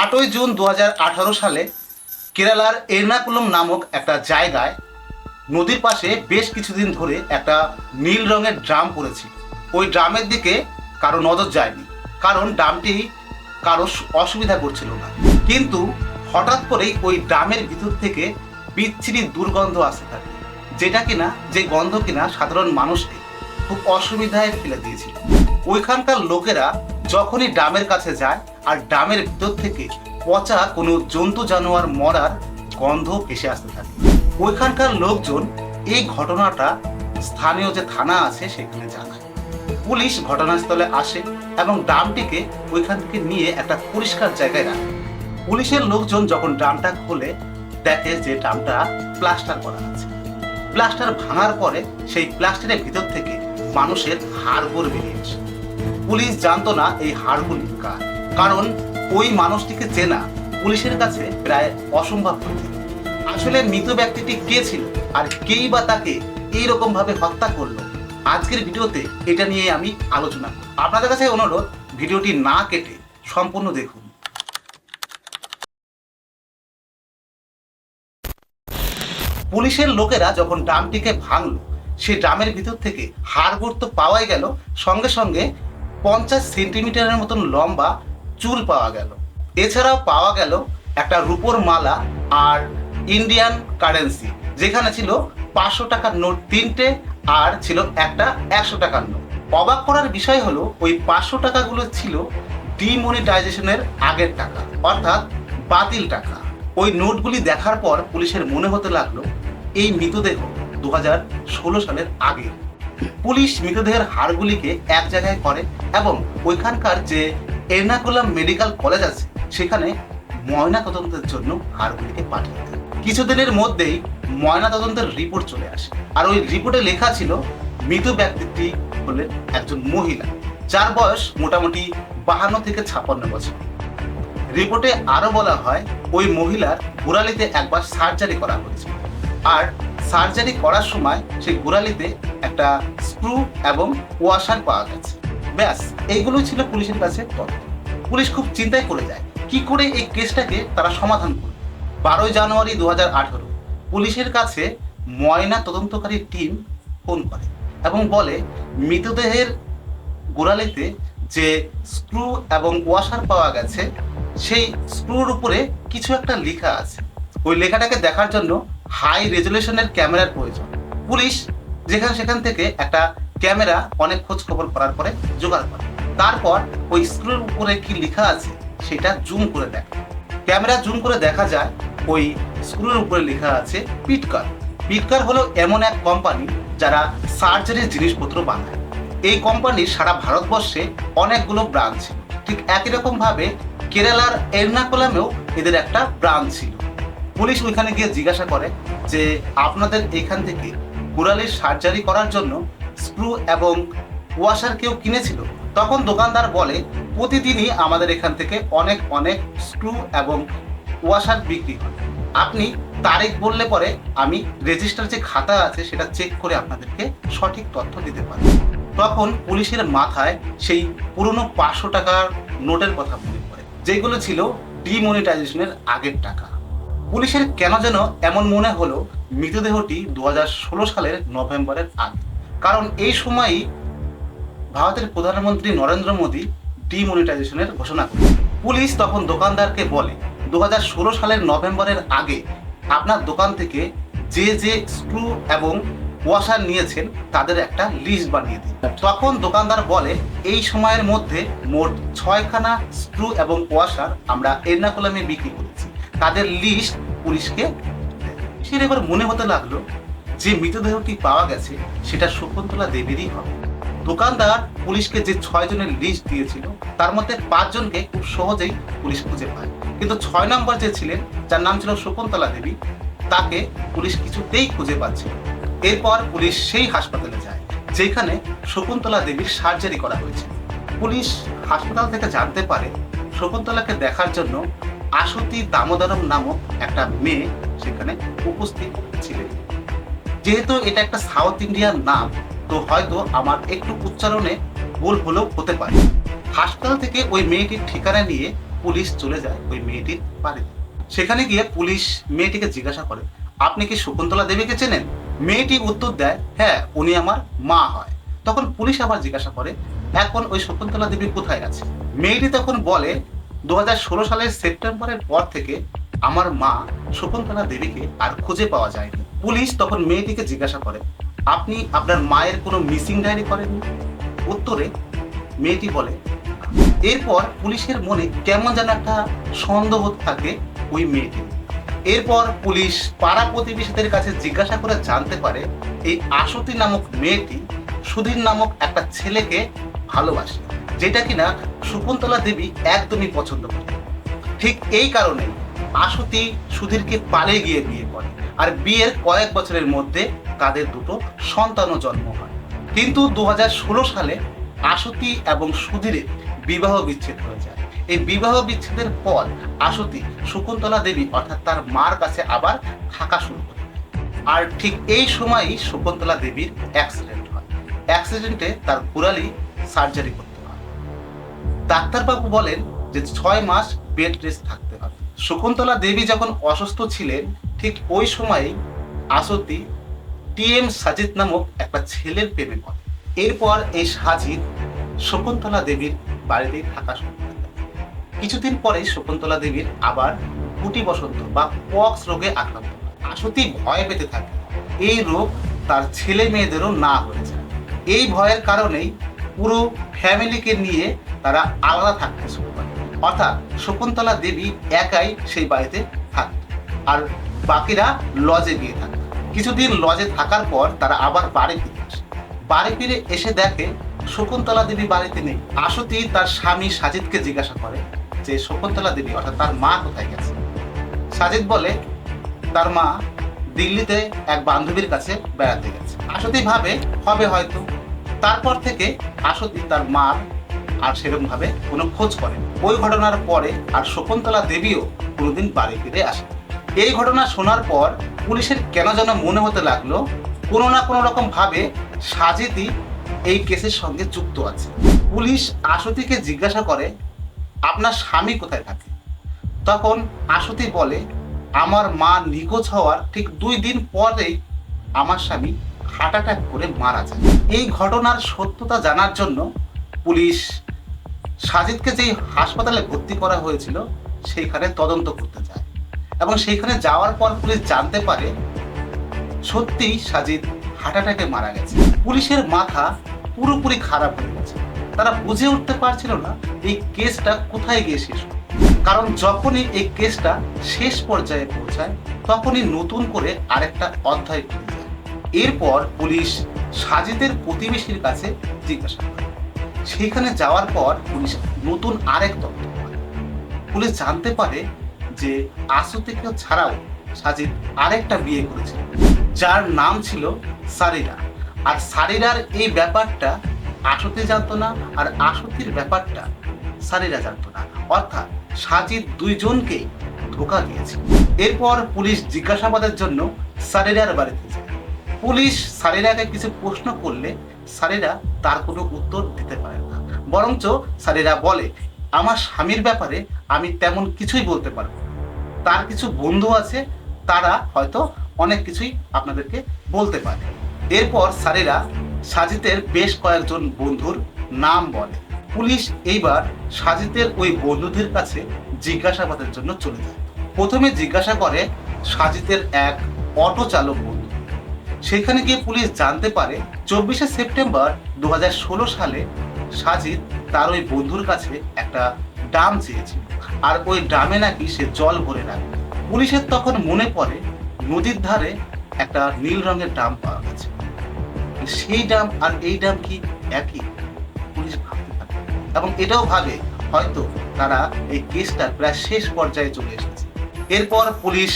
আটই জুন দু হাজার আঠারো সালে কেরালার এর্নাকুলম নামক একটা জায়গায় নদীর পাশে বেশ কিছুদিন ধরে একটা নীল রঙের ড্রাম পড়েছিল। ওই ড্রামের দিকে কারও নজর যায়নি, কারণ ড্রামটি কারও অসুবিধা করছিল না। কিন্তু হঠাৎ করেই ওই ড্রামের ভিতর থেকে বিচ্ছিরি দুর্গন্ধ আসতে থাকে যেটা কিনা, যে গন্ধ কিনা সাধারণ মানুষকে খুব অসুবিধায় ফেলে দিয়েছিল। ওইখানকার লোকেরা যখনই ড্রামের কাছে যায় আর ড্রামের ভিতর থেকে পচা কোনো জন্তু জানোয়ার মরার গন্ধ ভেসে আসতে থাকে। ওইখানকার লোকজন এই ঘটনাটা স্থানীয় যে থানা আছে সেখানে জানায়। পুলিশ ঘটনাস্থলে আসে এবং ড্রামটিকে ওইখান থেকে নিয়ে একটা পরিষ্কার জায়গায় রাখে। পুলিশের লোকজন যখন ড্রামটা খোলে, দেখে যে ড্রামটা প্লাস্টার করা আছে। প্লাস্টার ভাঙার পরে সেই প্লাস্টারের ভিতর থেকে মানুষের হাড়গোড় বেরিয়ে আসে। পুলিশ জানতো না এই হাড়গুলি কার। কারণ ওই মানুষটিকে চেনা পুলিশের কাছে প্রায় অসম্ভব আসলে মৃত ব্যক্তিটি কে ছিল আর কেই বা তাকে এইরকম ভাবে হত্যা করল, আজকের ভিডিওতে এটা নিয়ে আমি আলোচনা করব। আপনাদের কাছে অনুরোধ, ভিডিওটি না কেটে সম্পূর্ণ দেখুন। পুলিশের লোকেরা যখন ড্রামটিকে ভাঙলো, সে ড্রামের ভিতর থেকে হাড়গোড় তো পাওয়াই গেল সঙ্গে সঙ্গে পঞ্চাশ সেন্টিমিটারের মতন লম্বা চুল পাওয়া গেল। এছাড়াও পাওয়া গেল একটা রূপোর মালা আর ইন্ডিয়ান কারেন্সি যেখানে ছিল পাঁচশো টাকার নোট তিনটে আর ছিল একটা একশো টাকার নোট। অবাক করার বিষয় হলো, ওই পাঁচশো টাকাগুলো ছিল ডিমনিটাইজেশনের আগের টাকা, অর্থাৎ বাতিল টাকা। ওই নোটগুলি দেখার পর পুলিশের মনে হতে লাগল, এই মৃতদেহ দু ষোলো সালের আগে পুলিশ মৃতদেহের হাড়গুলিকে এক জায়গায় করে এবং ওইখানকার যে এর্নাকুলাম মেডিকেল কলেজ আছে, সেখানে ময়না তদন্তের জন্য হাড়গুলিকে পাঠিয়ে দেয় কিছুদিনের মধ্যেই ময়না তদন্তের রিপোর্ট চলে আসে। আর ওই রিপোর্টে লেখা ছিল, মৃত ব্যক্তিটি হলেন একজন মহিলা, যার বয়স মোটামুটি বাহান্ন থেকে ছাপ্পান্ন বছর। রিপোর্টে আরও বলা হয়, ওই মহিলার গোড়ালিতে একবার সার্জারি করা হয়েছে। আর সার্জারি করার সময় সেই গোড়ালিতে একটা স্ক্রু এবং ওয়াশার পাওয়া গেছে। ব্যাস, এইগুলো ছিল পুলিশের কাছে তথ্য। পুলিশ খুব চিন্তায় পড়ে যায়, কি করে এই কেসটাকে তারা সমাধান করবে? বারোই জানুয়ারি দুহাজার আঠারো, পুলিশের কাছে ময়না তদন্তকারী টিম ফোন করে এবং বলে, মৃতদেহের গোড়ালিতে যে স্ক্রু এবং ওয়াশার পাওয়া গেছে, সেই স্ক্রুর উপরে কিছু একটা লেখা আছে। ওই লেখাটাকে দেখার জন্য হাই রেজলিউশনের ক্যামেরার প্রয়োজন। পুলিশ যেখানে সেখান থেকে একটা ক্যামেরা অনেক খোঁজ খবর করার পরে জোগাড় করে। তারপর ওই স্ক্রুর উপরে কি লেখা আছে সেটা জুম করে দেখে। ক্যামেরা জুম করে দেখা যায় ওই স্ক্রুর উপরে লেখা আছে পিটকার পিটকার হলো এমন এক কোম্পানি যারা সার্জারির জিনিসপত্র বানায়। এই কোম্পানির সারা ভারতবর্ষে অনেকগুলো ব্রাঞ্চ ঠিক একই রকম ভাবে কেরালার এর্নাকুলামেও এদের একটা ব্রাঞ্চ ছিল। পুলিশ ওইখানে গিয়ে জিজ্ঞাসা করে যে, আপনাদের এখান থেকে কুড়ালির সার্জারি করার জন্য স্ক্রু এবং ওয়াশার কেউ কিনেছিল? তখন দোকানদার বলে, প্রতিদিনই আমাদের এখান থেকে অনেক অনেক স্ক্রু এবং ওয়াশার বিক্রি হয়। আপনি তারিখ বললে পরে আমি রেজিস্টার যে খাতা আছে সেটা চেক করে আপনাদেরকে সঠিক তথ্য দিতে পারি। তখন পুলিশের মাথায় সেই পুরনো পাঁচশো টাকার নোটের কথা মনে পড়ে, যেগুলো ছিল ডিমনিটাইজেশনের আগের টাকা। পুলিশের কেন যেন এমন মনে হলো মৃতদেহটি দু হাজার ষোলো সালের নভেম্বরের আগে। কারণ এই সময়ই ভারতের প্রধানমন্ত্রী নরেন্দ্র মোদী ডিমনিটাইজেশনের ঘোষণা করেন পুলিশ তখন দোকানদারকে বলে দুহাজার ষোলো সালের নভেম্বরের আগে আপনার দোকান থেকে যে যে স্ক্রু এবং ওয়াশার নিয়েছেন, তাদের একটা লিস্ট বানিয়ে দিন। তখন দোকানদার বলে, এই সময়ের মধ্যে মোট ছয়খানা স্ক্রু এবং ওয়াশার আমরা এর্নাকুলামে বিক্রি করেছি। তাদের লিস্ট পুলিশকে সে এবার মনে হতে লাগল যে মৃতদেহটি পাওয়া গেছে, সেটা শকুন্তলা দেবীরই হবে। দোকানদার পুলিশকে যে ছয় জনের লিস্ট দিয়েছিল, তার মধ্যে পাঁচজনকে খুব সহজেই পুলিশ খুঁজে পায়। কিন্তু ছয় নম্বর যে ছিলেন, যার নাম ছিল শকুন্তলা দেবী, তাকে পুলিশ কিছুতেই খুঁজে পাচ্ছে এরপর পুলিশ সেই হাসপাতালে যায়, যেখানে শকুন্তলা দেবীর সার্জারি করা হয়েছে। পুলিশ হাসপাতাল থেকে জানতে পারে, শকুন্তলাকে দেখার জন্য আশতি দামোদরম নামক একটা মেয়ে সেখানে উপস্থিত ছিলেন। যেহেতু এটা একটা সাউথ ইন্ডিয়ান নাম, তো হয়তো আমার একটু উচ্চারণে ভুল হলেও হতে পারে। হাসপাতাল থেকে ওই মেয়েটির ঠিকানা নিয়ে পুলিশ চলে যায় ওই মেয়েটির বাড়িতে। সেখানে গিয়ে পুলিশ মেয়েটিকে জিজ্ঞাসা করে, আপনি কি শকুন্তলা দেবীকে চেনেন? মেয়েটি উত্তর দেয় হ্যাঁ উনি আমার মা হয়। তখন পুলিশ আবার জিজ্ঞাসা করে, এখন ওই শকুন্তলা দেবী কোথায় আছে? মেয়েটি তখন বলে, দু হাজার ষোলো সালের সেপ্টেম্বরের পর থেকে আমার মা শকুন্তলা দেবীকে আর খুঁজে পাওয়া যায়নি। পুলিশ তখন মেয়েটিকে জিজ্ঞাসা করে, আপনি আপনার মায়ের কোনো মিসিং ডায়েরি করেননি উত্তরে মেয়েটি বলে, এরপর পুলিশের মনে কেমন যেন একটা সন্দেহ থাকে ওই মেয়েটি। এরপর পুলিশ পাড়া প্রতিবেশীদের কাছে জিজ্ঞাসা করে জানতে পারে, এই আশতি নামক মেয়েটি সুধীর নামক একটা ছেলেকে ভালোবাসে, যেটা কিনা শকুন্তলা দেবী একদমই পছন্দ করে ঠিক এই কারণে আশতি সুধীরকে পালিয়ে গিয়ে বিয়ে করে। আর বিয়ের কয়েক বছরের মধ্যে তাদের দুটো সন্তানও জন্ম হয়। কিন্তু দু সালে আশতি এবং সুধীরের বিবাহ বিচ্ছেদ হয়ে যায়। এই বিবাহ বিচ্ছেদের পর আশতি শকুন্তলা দেবী অর্থাৎ তার মার কাছে আবার থাকা শুরু করে আর ঠিক এই সময়ই শকুন্তলা দেবীর অ্যাক্সিডেন্ট হয়। অ্যাক্সিডেন্টে তার কুড়ালি সার্জারি করতে হয়। ডাক্তারবাবু বলেন যে ছয় মাস বেড রেস্ট থাকতে হবে। শকুন্তলা দেবী যখন অসুস্থ ছিলেন ঠিক ওই সময়েই আসতি টিএম সাজিদ নামক একটা ছেলের প্রেমে পড়ে। এরপর এই সাজিদ শকুন্তলা দেবীর বাড়িতেই থাকা শুরু কিছুদিন পরেই শকুন্তলা দেবীর আবার গুটি বসন্ত বা পক্স রোগে আক্রান্ত আসতি ভয় পেতে থাকে। এই রোগ তার ছেলে মেয়েদেরও না হয়ে যায়। এই ভয়ের কারণেই পুরো ফ্যামিলিকে নিয়ে তারা আলাদা থাকতে শুরু করে। অর্থাৎ শকুন্তলা দেবী একাই সেই বাড়িতে থাকত। আর বাকিরা লজে গিয়ে থাকে। কিছুদিন লজে থাকার পর তারা আবার বাড়ি ফিরে আসে। বাড়ি ফিরে এসে দেখে শকুন্তলা দেবী বাড়িতে নেই। আশতি তার স্বামী সাজিদকে জিজ্ঞাসা করে যে, শকুন্তলা দেবী, অর্থাৎ তার মা কোথায় গেছে? সাজিদ বলে, তার মা দিল্লিতে এক বান্ধবীর কাছে বেড়াতে গেছে। আশতি ভাবে, হবে হয়তো। তারপর থেকে আশতি তার মার আর সেরকম ভাবে কোনো খোঁজ করে ওই ঘটনার পরে আর শকুন্তলা দেবীও কোনোদিন বাড়ি ফিরে আসে এই ঘটনা শোনার পর পুলিশের কেন যেন মনে হতে লাগল, কোনো না কোনো রকম ভাবে সাজিদই এই কেসের সঙ্গে যুক্ত আছে। পুলিশ আশতিকে জিজ্ঞাসা করে, আপনার স্বামী কোথায় থাকে? তখন আশতি বলে, আমার মা নিখোঁজ হওয়ার ঠিক দুই দিন পরেই আমার স্বামী হার্ট অ্যাটাক করে মারা যায়। এই ঘটনার সত্যতা জানার জন্য পুলিশ সাজিদকে যেই হাসপাতালে ভর্তি করা হয়েছিল, সেইখানে তদন্ত করতে যায়। এবং সেইখানে যাওয়ার পর পুলিশ জানতে পারে সত্যিই সাজিদ হার্ট অ্যাটাকে মারা গেছে। পুলিশের মাথা পুরোপুরি খারাপ হয়ে গেছে। তারা বুঝে উঠতে পারছিল না এই কেসটা কোথায় গিয়ে শেষ কারণ যখনই এই কেসটা শেষ পর্যায়ে পৌঁছায়, তখনই নতুন করে আরেকটা অধ্যায় খুলে যায়। এরপর পুলিশ সাজিদের প্রতিবেশীর কাছে জিজ্ঞাসা করে। সেখানে যাওয়ার পর পুলিশ নতুন আরেক তথ্য পুলিশ জানতে পারে যে আসুতিকে ছাড়াও সাজিদ আরেকটা বিয়ে করেছিল, যার নাম ছিল সারিরা। আর সারিরার এই ব্যাপারটা আসতে জানতো না আর আসতির ব্যাপারটা সারিরা জানতো না। অর্থাৎ সাজিদ দুইজনকেই ধোকা দিয়েছে। এরপর পুলিশ জিজ্ঞাসাবাদের জন্য সারিরার বাড়িতে যায়। পুলিশ সারিরাকে কিছু প্রশ্ন করলে সারিরা তার কোনো উত্তর দিতে পারে না। বরঞ্চ সারিরা বলে, আমার স্বামীর ব্যাপারে আমি তেমন কিছুই বলতে পারব। তার কিছু বন্ধু আছে, তারা হয়তো অনেক কিছুই আপনাদেরকে বলতে পারে। এরপর সারিরা সাজিতের বেশ কয়েকজন বন্ধুর নাম বলে। পুলিশ এইবার সাজিতের ওই বন্ধুদের কাছে জিজ্ঞাসাবাদের জন্য চলে যায়। প্রথমে জিজ্ঞাসা করে সাজিতের এক অটো চালক বন্ধু। সেখানে গিয়ে পুলিশ জানতে পারে, চব্বিশে সেপ্টেম্বর দু হাজার ষোলো সালে সাজিদ তার ওই বন্ধুর কাছে একটা ডাম চেয়েছিল আর ওই ড্রামে নাকি সে জল ভরে রাখবে পুলিশের তখন মনে পড়ে, নদীর ধারে একটা নীল রঙের ড্রাম পাওয়া গেছে। সেই ড্রাম আর এই ড্রাম কি একই? পুলিশ ভাবতে থাকে। এবং এটাও ভাবে, হয়তো তারা এই কেসটা প্রায় শেষ পর্যায়ে চলে এসেছে। এরপর পুলিশ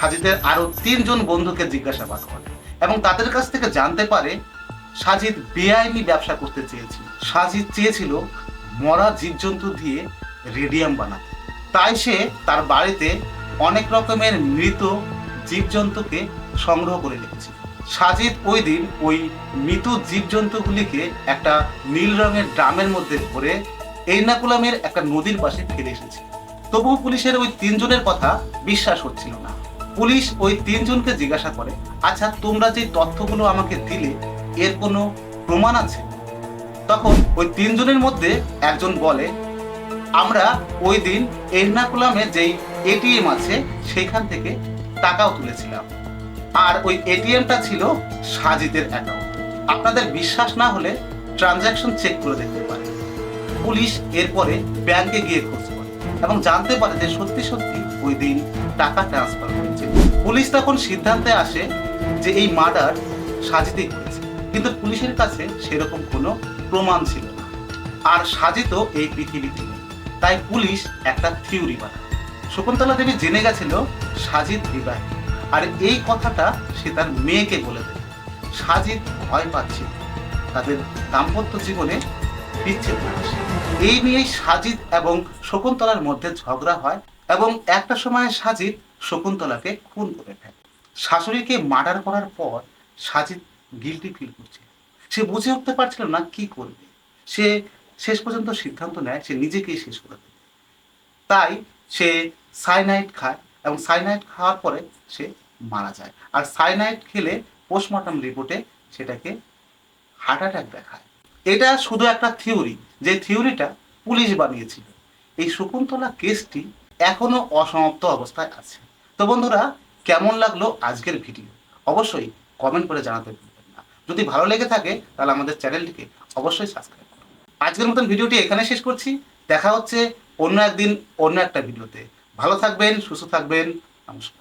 সাজিদের আরও তিনজন বন্ধুকে জিজ্ঞাসাবাদ করে এবং তাদের কাছ থেকে জানতে পারে, সাজিদ বেআইনি ব্যবসা করতে চেয়েছিল। সাজিদ চেয়েছিল মরা জীবজন্তু দিয়ে রেডিয়াম বানাতে। তাই সে তার বাড়িতে অনেক রকমের মৃত জীবজন্তুকে সংগ্রহ করে রেখেছিল সাজিদ ওই দিন ওই মৃত জীবজন্তুগুলিকে একটা নীল রঙের ড্রামের মধ্যে ভরে এর্নাকুলামের একটা নদীর পাশে ফেলে এসেছে। তবুও পুলিশের ওই তিনজনের কথা বিশ্বাস হচ্ছিল না। পুলিশ ওই তিনজনকে জিজ্ঞাসা করে আচ্ছা তোমরা যে তথ্যগুলো আমাকে দিলে, এর কোনো প্রমাণ আছে? তখন ওই তিনজনের মধ্যে একজন বলে আমরা ওই দিন এর্নাকুলামে যেই এটিএম আছে সেখান থেকে টাকাও তুলেছিলাম। আর ওই এটিএমটা ছিল সাজিদের অ্যাকাউন্ট আপনাদের বিশ্বাস না হলে ট্রানজ্যাকশন চেক করে দেখতে পারেন। পুলিশ এরপরে ব্যাংকে গিয়ে খোঁজ করে এবং জানতে পারে যে সত্যি সত্যি ওই দিন টাকা ট্রান্সফার হয়েছে। পুলিশ তখন সিদ্ধান্তে আসে যে এই মার্ডার সাজিতেই করেছে। কিন্তু পুলিশের কাছে সেরকম কোনো প্রমাণ ছিল না। আর সাজিত এই পৃথিবীতে নেই। তাই পুলিশ একটা থিওরি বানায়। শকুন্তলা দেবী জেনে গেছিল সাজিদ বিবাহিত আর এই কথাটা সে তার মেয়েকে বলে দেয় সাজিদ ভয় পাচ্ছিল তাদের দাম্পত্য জীবনে বিচ্ছেদ আসে। এই নিয়েই সাজিদ এবং শকুন্তলার মধ্যে ঝগড়া হয় এবং একটা সময় সাজিদ শকুন্তলাকে খুন করে ফেলে। শাশুড়িকে মার্ডার করার পর সাজিদ গিলটি ফিল করছে। সে বুঝে উঠতে পারছিল না কি করবে। সে শেষ পর্যন্ত সিদ্ধান্ত নেয় সে নিজেকেই শেষ করে তাই সে সাইনাইড খায় এবং সাইনাইড খাওয়ার পরে সে মারা যায়। আর সাইনাইড খেলে পোস্টমর্টম রিপোর্টে সেটাকে হার্ট অ্যাটাক দেখায়। এটা শুধু একটা থিওরি যে থিওরিটা পুলিশ বানিয়েছিল। এই শকুন্তলা কেসটি এখনও অসমাপ্ত অবস্থায় আছে। তো বন্ধুরা, কেমন লাগল আজকের ভিডিও অবশ্যই কমেন্ট করে জানাতে ভুলবেন না। যদি ভালো লেগে থাকে, তাহলে আমাদের চ্যানেলটিকে অবশ্যই সাবস্ক্রাইব আজকের মতন ভিডিওটি এখানে শেষ করছি। দেখা হচ্ছে অন্য একদিন, অন্য একটা ভিডিওতে। ভালো থাকবেন, সুস্থ থাকবেন। নমস্কার।